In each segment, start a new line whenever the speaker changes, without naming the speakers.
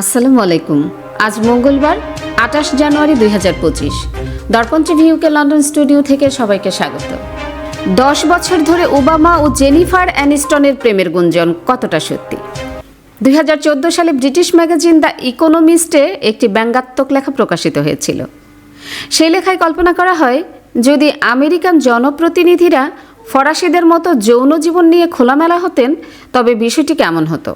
আসসালামু আলাইকুম। আজ মঙ্গলবার, আঠাশ জানুয়ারি দুই হাজার পঁচিশ। দর্পণ ভিউকে লন্ডন স্টুডিও থেকে সবাইকে স্বাগত। দশ বছর ধরে ওবামা ও জেনিফার অ্যানিস্টনের প্রেমের গুঞ্জন কতটা সত্যি? দুই হাজার চোদ্দ সালে ব্রিটিশ ম্যাগাজিন দ্য ইকোনমিস্টে একটি ব্যঙ্গাত্মক লেখা প্রকাশিত হয়েছিল। সেই লেখায় কল্পনা করা হয়, যদি আমেরিকান জনপ্রতিনিধিরা ফরাসিদের মতো যৌন জীবন নিয়ে খোলামেলা হতেন, তবে বিষয়টি কেমন হতো?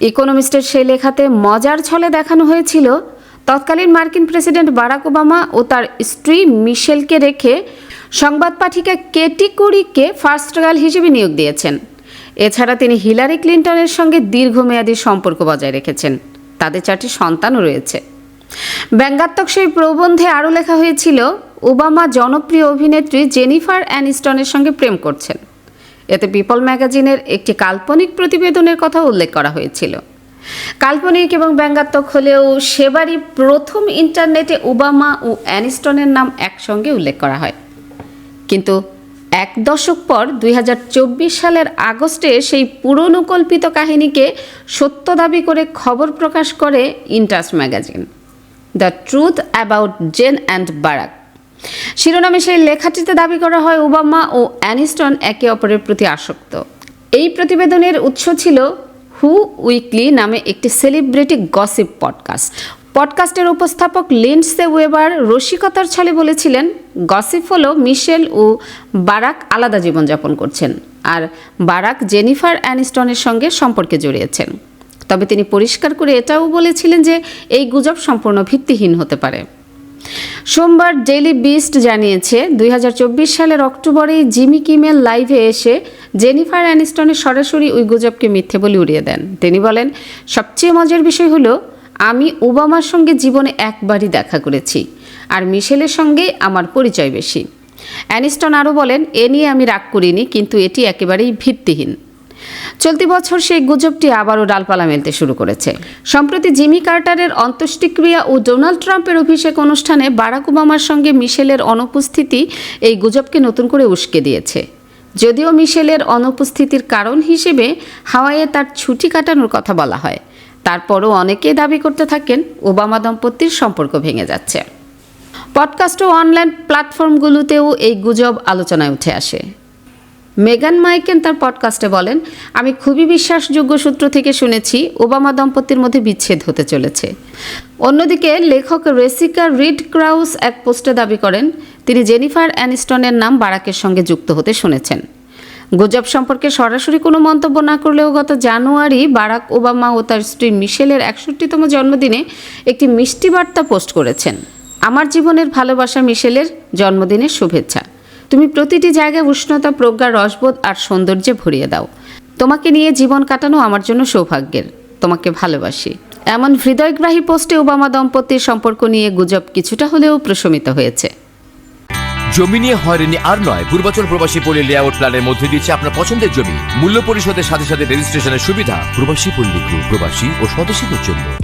ইকোনমিস্টের সেই লেখাতে মজার ছলে দেখানো হয়েছিল, তৎকালীন মার্কিন প্রেসিডেন্ট বারাক ওবামা ও তার স্ত্রী মিশেলকে রেখে সংবাদ পাঠিকা কেটি কুরিককে ফার্স্ট গার্ল হিসেবে নিয়োগ দিয়েছেন। এছাড়া তিনি হিলারি ক্লিন্টনের সঙ্গে দীর্ঘমেয়াদী সম্পর্ক বজায় রেখেছেন। তাদের চারটি সন্তানও রয়েছে। ব্যঙ্গাত্মক সেই প্রবন্ধে আরও লেখা হয়েছিল, ওবামা জনপ্রিয় অভিনেত্রী জেনিফার অ্যানিস্টনের সঙ্গে প্রেম করছেন। এতে পিপল ম্যাগাজিনের একটি কাল্পনিক প্রতিবেদনের কথা উল্লেখ করা হয়েছিল। কাল্পনিক এবং ব্যঙ্গাত্মক হলেও সেবারই প্রথম ইন্টারনেটে ওবামা ও অ্যানিস্টনের নাম একসঙ্গে উল্লেখ করা হয়। কিন্তু এক দশক পর দু হাজার চব্বিশ সালের আগস্টে সেই পুরনো কল্পিত কাহিনীকে সত্য দাবি করে খবর প্রকাশ করে In Touch magazine. The truth about Jen and Barack. শিরোনামে সেই লেখাটিতে দাবি করা হয় ওবামা ও অ্যানিস্টন একে অপরের প্রতি আসক্ত। এই প্রতিবেদনের উৎস ছিল হু উইকলি নামে একটি সেলিব্রিটি গসিপ পডকাস্ট। পডকাস্টের উপস্থাপক লিন্ডসে ওয়েবার রসিকতার ছলে বলেছিলেন, গসিপ হলো মিশেল ও বারাক আলাদা জীবনযাপন করছেন আর বারাক জেনিফার অ্যানিস্টনের সঙ্গে সম্পর্কে জড়িয়েছেন। তবে তিনি পরিষ্কার করে এটাও বলেছিলেন যে এই গুজব সম্পূর্ণ ভিত্তিহীন হতে পারে। সোমবার ডেইলি বিস্ট জানিয়েছে, দুই হাজার চব্বিশ সালের অক্টোবরে জিমি কিমেল লাইভে এসে জেনিফার অ্যানিস্টনের সরাসরি ওই গুজবকে মিথ্যে বলে উড়িয়ে দেন। তিনি বলেন, সবচেয়ে মজার বিষয় হলো, আমি ওবামার সঙ্গে জীবনে একবারই দেখা করেছি, আর মিশেলের সঙ্গে আমার পরিচয় বেশি। অ্যানিস্টন আরও বলেন, এ নিয়ে আমি রাগ করিনি, কিন্তু এটি একেবারেই ভিত্তিহীন। চলতি বছর সেই গুজবটি আবারও ডালপালা মেলতে শুরু করেছে। সম্প্রতি জিমি কার্টারের অন্ত্যেষ্টিক্রিয়া ও ডোনাল্ড ট্রাম্পের অভিষেক অনুষ্ঠানে বারাক ওবামার সঙ্গে মিশেলের অনুপস্থিতি এই গুজবকে নতুন করে উস্কে দিয়েছে। যদিও মিশেলের অনুপস্থিতির কারণ হিসেবে হাওয়াইয়ে তার ছুটি কাটানোর কথা বলা হয়। তারপরও অনেকে দাবি করতে থাকেন ওবামা দম্পতির সম্পর্ক ভেঙে যাচ্ছে। পডকাস্ট ও অনলাইন প্ল্যাটফর্মগুলোতেও এই গুজব আলোচনায় উঠে আসে। মেগান মাইকেন তার পডকাস্টে বলেন, আমি খুবই বিশ্বাসযোগ্য সূত্র থেকে শুনেছি, ওবামা দম্পতির মধ্যে বিচ্ছেদ হতে চলেছে। অন্যদিকে লেখক রেসিকা রিড ক্রাউস এক পোস্টে দাবি করেন, তিনি জেনিফার অ্যানিস্টনের নাম বারাকের সঙ্গে যুক্ত হতে শুনেছেন। গুজব সম্পর্কে সরাসরি কোনো মন্তব্য না করলেও গত জানুয়ারি বারাক ওবামা ও তার স্ত্রী মিশেলের একষট্টিতম জন্মদিনে একটি মিষ্টি বার্তা পোস্ট করেছেন, আমার জীবনের ভালোবাসা মিশেলের জন্মদিনের শুভেচ্ছা। তুমি প্রতিটি জায়গায় উষ্ণতা, প্রজ্ঞা, রসবোধ আর সৌন্দর্যে ভরিয়ে দাও। তোমাকে নিয়ে জীবন কাটানো আমার জন্য সৌভাগ্যের। তোমাকে ভালোবাসি। এমন হৃদয়গ্রাহী পোস্টে ওবামা দম্পতির সম্পর্ক নিয়ে গুজব কিছুটা হলেও প্রশমিত হয়েছে।
জমি নিয়ে হয়রানি আর নয়। পূর্বাচল প্রবাসী পল্লী লেআউট প্ল্যানের মধ্যে দিচ্ছে আপনার পছন্দের জমি। মূল্য পরিশোধের সাথে সাথে রেজিস্ট্রেশনের সুবিধা। প্রবাসী পল্লী প্রবাসী ও স্বদেশীদের জন্য।